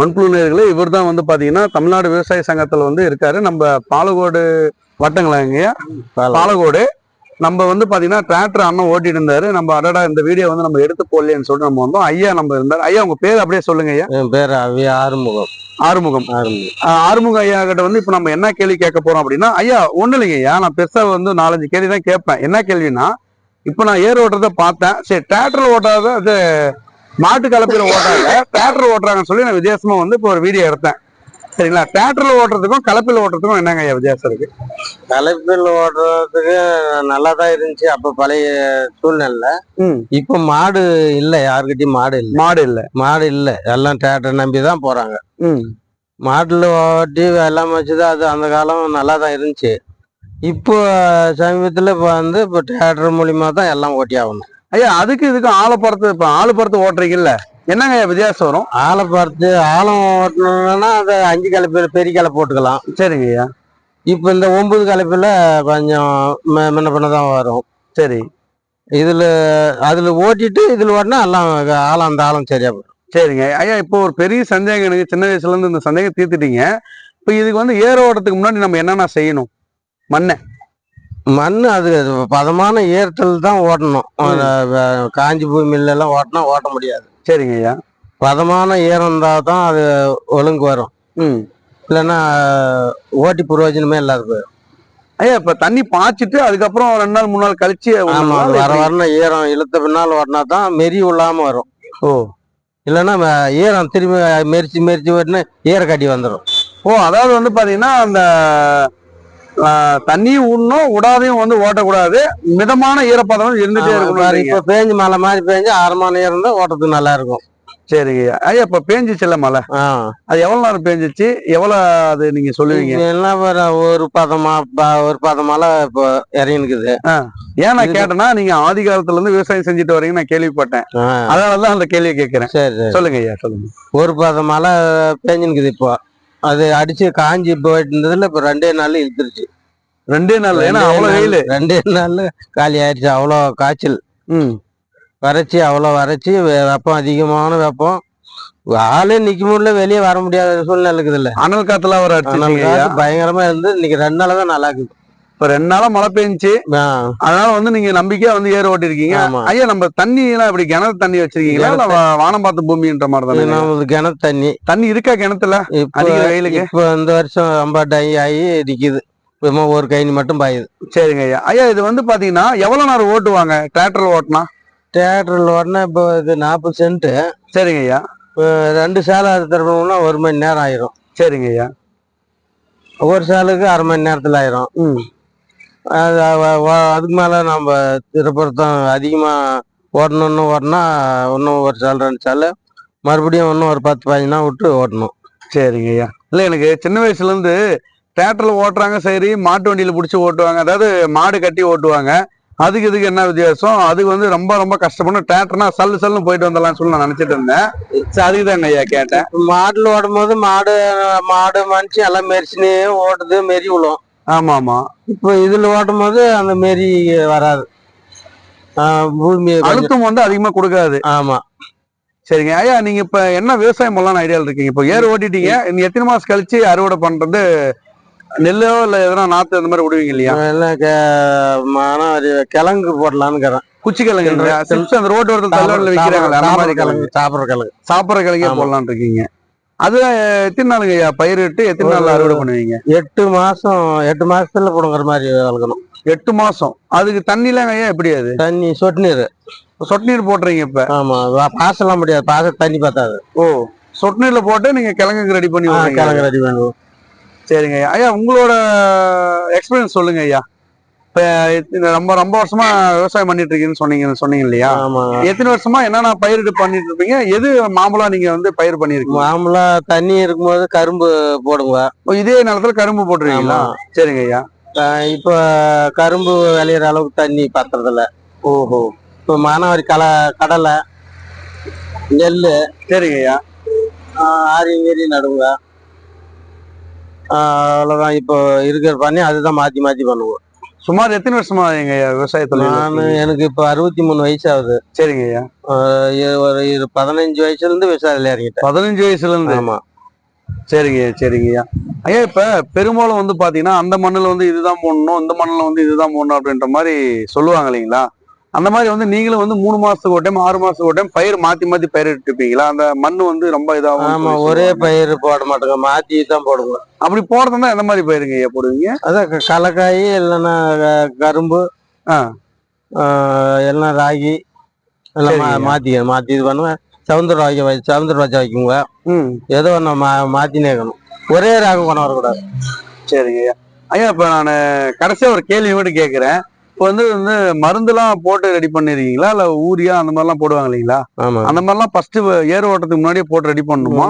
மண்புழு நேர்களே இவர் தான் வந்து பாத்தீங்கன்னா தமிழ்நாடு விவசாய சங்கத்துல வந்து இருக்காரு. நம்ம பாலகோடு வட்டங்களாங்க பாலகோடு. நம்ம வந்து பாத்தீங்கன்னா டிராக்டர் அண்ணன் ஓட்டிட்டு இருந்தாரு. நம்ம அடடா இந்த வீடியோ வந்து நம்ம எடுத்து போடலையேன்னு சொல்லிட்டு நம்ம வந்தோம். ஐயா நம்ம இருந்தார். ஐயா உங்க பேர் அப்படியே சொல்லுங்க ஐயா. என் பேர் ஆறுமுகம். ஆறுமுகம். ஆறுமுகம். ஐயா கிட்ட வந்து இப்ப நம்ம என்ன கேள்வி கேட்க போறோம் அப்படின்னா ஐயா ஒண்ணு இல்லைங்க ஐயா. நான் பெருசா வந்து நாலஞ்சு கேள்வி தான் கேட்பேன். என்ன கேள்வினா இப்ப நான் ஏர் ஓட்டுறத பார்த்தேன். சரி டிராக்டர் ஓட்டாத அது மாட்டு கலப்பையில ஓட்டாத டிராக்டர் ஓட்டுறாங்கன்னு சொல்லி நான் வித்தியாசமா வந்து இப்போ ஒரு வீடியோ எடுத்தேன். சரிங்களா? டிராக்டர்ல ஓட்டுறதுக்கும் கலப்பையில ஓட்டுறதுக்கும் என்னங்க வித்தியாசம் இருக்கு? கலைப்பில் ஓடுறதுக்கு நல்லா தான் இருந்துச்சு. அப்ப பழைய சூழ்நிலை ம். இப்ப மாடு இல்ல. யாருக்கிட்டயும் மாடு இல்ல. மாடு இல்ல. மாடு இல்ல. எல்லாம் டிராக்டர் நம்பி தான் போறாங்க. ம். மாட்டுல ஓட்டி எல்லாம் வச்சுதான் அது அந்த காலம் நல்லா தான் இருந்துச்சு. இப்போ சமீபத்துல இப்போ வந்து இப்போ டிராக்டர் மூலியமா தான் எல்லாம் ஓட்டி ஆகணும் ஐயா அதுக்கு இதுக்கு ஆளை பறத்து இப்ப ஆளு ஓட்டுறீங்கல்ல. என்னங்க வித்தியாசம் வரும்? ஆளை பார்த்து ஆழம் ஓட்டணும்னா அதை அஞ்சு கலப்பையில பெரிய கலை போட்டுக்கலாம். சரிங்க ஐயா. இப்போ இந்த ஒன்பது கலப்பையில கொஞ்சம் முன்ன பின்ன தான் வரும். சரி. இதுல அதுல ஓட்டிட்டு இதுல ஓட்டினா எல்லாம் ஆழம் அந்த ஆழம் சரியா போயிடும். சரிங்க ஐயா இப்போ ஒரு பெரிய சந்தேகம் எனக்கு சின்ன வயசுல இருந்து இந்த சந்தேகம் தீர்த்துட்டீங்க. இப்போ இதுக்கு வந்து ஏர் ஓடுறதுக்கு முன்னாடி நம்ம என்னென்ன செய்யணும்? மண்ணை. மண் அது பதமான ஏற்றல் தான் ஓட்டணும். காஞ்சி பூமியில எல்லாம் ஓட்டினா ஓட்ட முடியாது. சரிங்க ஐயா. பதமான ஈரம் தான் அது ஒழுங்கு வரும். ம். இல்லைன்னா ஓட்டி பிரயோஜனமே இல்லாத போயிடும் ஐயா இப்ப தண்ணி பாய்ச்சிட்டு அதுக்கப்புறம் ரெண்டு நாள் மூணு நாள் கழிச்சு ஆமா அது விடணுங்களா? வர வரணும் ஈரம் இழுத்த பின்னால் ஓட்டினா தான் மெரி உள்ளாம வரும். ஓ. இல்லைன்னா ஈரம் திரும்பி மெரிச்சு மெரிச்சு ஓட்டினா ஈர கட்டி வந்துடும் ஓ அதாவது வந்து பாத்தீங்கன்னா அந்த தண்ணியும் விடணும் விடாதையும் வந்து ஓட்டக்கூடாது. மிதமான ஈரப்பதம் இருந்துட்டே இருக்கணும் இப்போ பேஞ்சு மழை மாதிரி பேஞ்சு அரைமான ஈரம் இருந்தால் ஓட்டத்துக்கு நல்லா இருக்கும். சரிங்க. ஐயா இப்ப பேஞ்சிச்சுல்ல மழை? அது எவ்வளவு நேரம் பேஞ்சிச்சு? எவ்வளவு அது நீங்க சொல்லுவீங்க? எல்லாம் ஒரு ஒரு பதமா ஒரு பதமால இப்போ இறங்கினுக்குது ஏன் நான் கேட்டேன்னா நீங்க ஆதி காலத்துல இருந்து விவசாயம் செஞ்சுட்டு வரீங்க நான் கேள்விப்பட்டேன். அதனாலதான் அந்த கேள்வியை கேட்கிறேன். சொல்லுங்க ஐயா சொல்லுங்க. ஒரு பதம் மழை பெஞ்சுனுக்குது இப்போ. அது அடிச்சு காஞ்சி போயிட்டு இருந்ததுல இப்போ ரெண்டே நாள் இழுத்துருச்சு. ரெண்டே நாள் ஏன்னா அவ்வளவு வெயில். ரெண்டே நாள்ல காலி ஆயிடுச்சு அவ்வளோ காய்ச்சல். ம். வறட்சி அவ்வளோ வறட்சி. வெப்பம் அதிகமான வெப்பம். ஆளே நிக்க முடியல. வெளியே வர முடியாத சூழ்நிலை இருக்குதுல்ல. அனல் காத்துல காத்து பயங்கரமா இருந்து இன்னைக்கு ரெண்டு நாளா தான் நல்லா இருக்குது. இப்ப ரெண்டு நாளா மழை பெஞ்சுச்சு. அதனால வந்து நீங்க நம்பிக்கையா வந்து ஏர் ஓட்டிருக்கீங்க ஐயா நம்ம தண்ணி எல்லாம் இப்படி கிணறு தண்ணி வச்சிருக்கீங்களா? வானம் பார்த்த பூமின்ற மாதிரி தானே? கிணத்து தண்ணி. தண்ணி இருக்கா கிணத்துல? அடிக்கிற வெயிலுக்கு? இப்போ இந்த வருஷம் ரொம்ப டை ஆகி நிக்குது. ஒரு கைனி மட்டும் பாயுது. சரிங்க ஐயா. ஐயா இது வந்து பாத்தீங்கன்னா எவ்வளவு நேரம் ஓட்டுவாங்க? டிராக்டர்ல ஓட்டினா? தேட்டரில் உடனே இப்போ இது நாற்பது சென்ட்டு சரிங்க ஐயா. இப்போ ரெண்டு சேலை தரணும்னா ஒரு மணி நேரம் ஆயிரும். சரிங்க ஐயா. ஒரு சேலுக்கு அரை மணி நேரத்தில் ஆயிரும். அதுக்கு மேலே நம்ம திருப்பரத்தம் அதிகமாக ஓடணுன்னு ஓடினா இன்னும் ஒரு சேல் ரெண்டு சேல். மறுபடியும் இன்னும் ஒரு பத்து பதினஞ்சு நாள் விட்டு ஓட்டணும். சரிங்க ஐயா. இல்ல எனக்கு சின்ன வயசுல இருந்து டிராக்டர்ல ஓட்டுறாங்க சரி மாட்டு வண்டியில புடிச்சு ஓட்டுவாங்க. அதாவது மாடு கட்டி ஓட்டுவாங்க. அதுக்கு இதுக்கு என்ன வித்தியாசம்? அதுக்கு வந்து ரொம்ப ரொம்ப கஷ்டப்படும் டிராக்டர்னா சல்லு சல்லுன்னு போயிட்டு வந்துடலாம்னு சொல்லி நான் நினைச்சிட்டு இருந்தேன். அதுக்கு தாங்க ஐயா கேட்டேன். மாட்டில் ஓடும் போது மாடு மாடு மனுஷன் எல்லாம் மெரிச்சுனே ஓட்டுது மெரி விழும். ஆமா ஆமா இப்போ இதில் ஓட்டும் போது அந்த மெரி வராது. பூமி அழுத்தம் வந்து அதிகமா கொடுக்காது. ஆமா. சரிங்க. ஐயா நீங்க இப்ப என்ன விவசாயம் பண்ணலாம் ஐடியால இருக்கீங்க? இப்போ ஏர் ஓட்டிட்டீங்க இனி எத்தனை மாசம் கழிச்சு அறுவடை பண்றது? நெல்லோ இல்ல எதனா நாத்து அந்த மாதிரி விடுவீங்க இல்லையா? எல்லாம் கிழங்கு போடலான்னு குச்சி கிழங்கு அந்த ரோடு ஓரத்தில் மாதிரி கிழங்கு சாப்பிட்ற கிழங்கு. சாப்பிட்ற கிழங்கே ஆமா. போடலாம்னு இருக்கீங்க. அது எத்தனை நாளுங்க ஐயா? பயிரிட்டு எத்தனை நாள் அறுவடை பண்ணுவீங்க? எட்டு மாசம் எட்டு மாசத்துல புடுங்குற மாதிரி வளர்க்கணும். எட்டு மாசம். அதுக்கு தண்ணிலாம் ஐயா எப்படி அது? தண்ணி சொட்டு நீர் சொட்டு நீர் போட்டுறீங்க இப்ப? ஆமா பாசலாம் முடியாது. பாச தண்ணி பத்தாது. ஓ சொட்டு நீர்ல போட்டு நீங்க கிழங்குக்கு ரெடி பண்ணி கிழங்கு ரெடி பண்ணுவோம் சரிங்க ஐயா ஐயா உங்களோட எக்ஸ்பீரியன்ஸ் சொல்லுங்க ஐயா. ரொம்ப ரொம்ப வருஷமா விவசாயம் பண்ணிட்டு இருக்கீங்கன்னு சொன்னீங்க சொன்னீங்க இல்லையா? ஆமா. எத்தனை வருஷமா என்னென்ன பயிரிட்டு பண்ணிட்டு இருப்பீங்க எது மாமூலா நீங்க வந்து பயிர் பண்ணிருக்கீங்க? மாமூலா தண்ணி இருக்கும்போது கரும்பு போடுங்க. இதே நிலத்துல கரும்பு போட்டுருக்கீங்களா. சரிங்க ஐயா. இப்போ கரும்பு விளையிற அளவுக்கு தண்ணி பத்துறதில்ல. ஓஹோ. இப்போ மானாவாரி கலை கடலை நெல் சரிங்க ஐயா. ஆரி மீறி நடுங்க. ஆ, அவ்வளவுதான். இப்போ இருக்கிற பண்ணி அதுதான் மாத்தி மாத்தி பண்ணுவோம். சுமார் எத்தனை வருஷமா எங்க விவசாய தொழில் நான் எனக்கு இப்ப அறுபத்தி மூணு வயசு ஆகுது சரிங்க ஐயா. ஒரு இரு- பதினஞ்சு வயசுல இருந்து விவசாயத்துல இறங்கிட்டேன். பதினஞ்சு வயசுல இருந்து ஆமா. சரிங்க சரிங்க ஐயா. ஐயா இப்ப பெரும்பாலும் வந்து பாத்தீங்கன்னா அந்த மண்ணுல வந்து இதுதான் போடணும் இந்த மண்ணுல வந்து இதுதான் போடணும் அப்படின்ற மாதிரி சொல்லுவாங்க இல்லைங்களா? அந்த மாதிரி வந்து நீங்களும் வந்து மூணு மாசத்துக்கு ஒரு டைம் ஆறு மாசத்துக்கு ஒரு டைம் பயிர் மாத்தி மாத்தி பயிர் எடுத்துப்பீங்களா? அந்த மண்ணு வந்து ரொம்ப இதாகும் ஆமா ஒரே பயிர் போட மாட்டோங்க. மாத்தி தான் போடுவோம். அப்படி போடுறதுனா எந்த மாதிரி பயிருங்க போடுவீங்க? அதான் கலக்காய் இல்லைன்னா கரும்பு இல்லைன்னா ராகி எல்லாம் மா- சரிங்க. மாத்தி மாத்தி இது பண்ணுவேன். சவுந்தர வாய்க்க சவுந்தர வைக்குங்க. ம். ஏதோ ஒன்று மா மாத்தினே இருக்கணும். ஒரே ராகம் கொண்டு வரக்கூடாது சரிங்க ஐயா. ஐயா இப்ப நான் கடைசியா ஒரு கேள்வி மட்டும் கேக்குறேன். இப்போ வந்து வந்து மருந்துலாம் போட்டு ரெடி பண்ணிருக்கீங்களா? இல்ல ஊரியா அந்த மாதிரிலாம் போடுவாங்க இல்லைங்களா? ஆமா. அந்த மாதிரிலாம் ஃபர்ஸ்ட் ஏர் ஓட்டத்துக்கு முன்னாடியே போட்டு ரெடி பண்ணணுமா.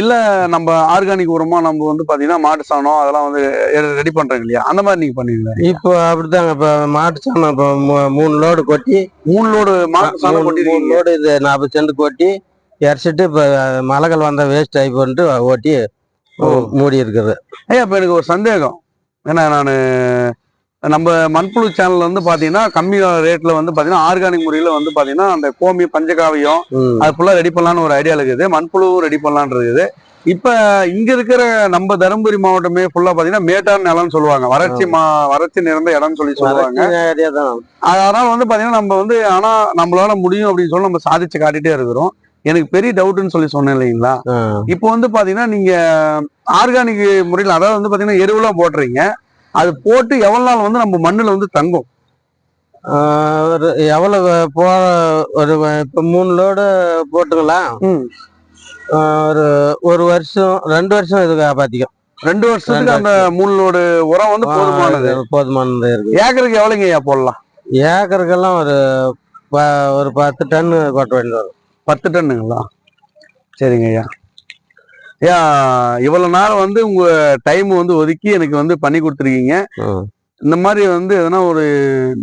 இல்ல நம்ம ஆர்கானிக் உரமா நம்ம வந்து பாத்தீங்கன்னா மாட்டு சாணம் அதெல்லாம் வந்து ரெடி பண்றோம் இல்லையா? அந்த மாதிரி நீங்க பண்ணுவீங்களா இப்போ அப்படித்தாங்க. இப்போ மாட்டு சாணம் இப்போ மூணு லோடு கொட்டி மூணு லோடு மாட்டு சாணம் மூணு மூணு லோடு இது நாற்பது சென்ட் கொட்டி இறச்சிட்டு இப்போ மலைகள் வந்த வேஸ்ட் ஆகி பண்ணிட்டு ஓட்டி. மூடி இருக்குது ஐயா இப்ப எனக்கு ஒரு சந்தேகம். ஏன்னா நான் நம்ம மண்புழு சேனல்ல வந்து பாத்தீங்கன்னா கம்மி ரேட்ல வந்து பாத்தீங்கன்னா ஆர்கானிக் முறையில வந்து பாத்தீங்கன்னா அந்த கோமி பஞ்சகாவியம். அது ஃபுல்லா ரெடி பண்ணலாம்னு ஒரு ஐடியா இருக்குது. மண்புழுவும் ரெடி பண்ணலான்னு இருக்குது. இப்ப இங்க இருக்கிற நம்ம தருமபுரி மாவட்டமே ஃபுல்லா பாத்தீங்கன்னா மேட்டான் நிலம்னு சொல்லுவாங்க. வறட்சி மா வறட்சி நிறைந்த இடம்னு சொல்லி சொல்லுவாங்க. அதனால வந்து பாத்தீங்கன்னா நம்ம வந்து ஆனா நம்மளால முடியும் அப்படின்னு சொல்லி நம்ம சாதிச்சு காட்டிட்டே இருக்கிறோம். எனக்கு பெரிய டவுட்னு சொல்லி சொன்னேன் இல்லைங்களா. இப்போ வந்து பாத்தீங்கன்னா நீங்க ஆர்கானிக் முறையில் அதாவது வந்து பாத்தீங்கன்னா எருவுலாம் போடுறீங்க. அது போட்டு எவ்வளவு நாள் வந்து நம்ம மண்ணுல வந்து தங்கும்? ஒரு எவ்வளவு போ ஒரு இப்போ மூணு லோடு போட்டுங்களா ஆஹ் ஒரு ஒரு வருஷம் ரெண்டு வருஷம் இது காப்பாத்திக்கும். ரெண்டு வருஷத்துக்கு அந்த மூணோட உரம் வந்து போதுமானது? போதுமானது இருக்கு. ஏக்கருக்கு எவ்வளவுங்க ஐயா போடலாம்? ஏக்கருக்கெல்லாம் ஒரு ஒரு பத்து டன் கொட்ட வேண்டியது வரும். பத்து டன்னுங்களா? சரிங்க ஐயா. இவ்வளவு நேரம் வந்து உங்க டைம் வந்து ஒதுக்கி எனக்கு வந்து பண்ணி கொடுத்துருக்கீங்க. இந்த மாதிரி வந்து எதனா ஒரு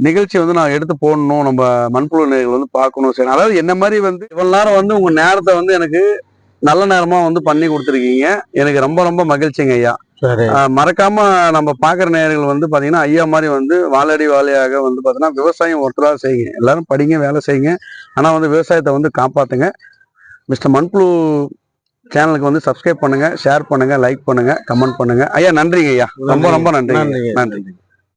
நிகழ்ச்சி வந்து நான் எடுத்து போடணும் நம்ம மண்புழு நேர்கள் வந்து பார்க்கணும். சரி அதாவது என்ன மாதிரி வந்து இவ்வளவு நேரம் வந்து உங்க நேரத்தை வந்து எனக்கு நல்ல நேரமா வந்து பண்ணி கொடுத்துருக்கீங்க. எனக்கு ரொம்ப ரொம்ப மகிழ்ச்சிங்க ஐயா. மறக்காம நம்ம பாக்குற நேயர்கள் வந்து பாத்தீங்கன்னா ஐயா மாதிரி வந்து வாழடி வாழையாக வந்து பாத்தீங்கன்னா விவசாயம் ஒருத்தராக செய்யுங்க. எல்லாரும் படிங்க வேலை செய்யுங்க. ஆனா வந்து விவசாயத்தை வந்து காப்பாத்துங்க. மிஸ்டர் மண்புழு சேனலுக்கு வந்து சப்ஸ்கிரைப் பண்ணுங்க ஷேர் பண்ணுங்க லைக் பண்ணுங்க கமெண்ட் பண்ணுங்க. ஐயா நன்றிங்க ஐயா. ரொம்ப ரொம்ப நன்றி நன்றிங்க. நன்றி.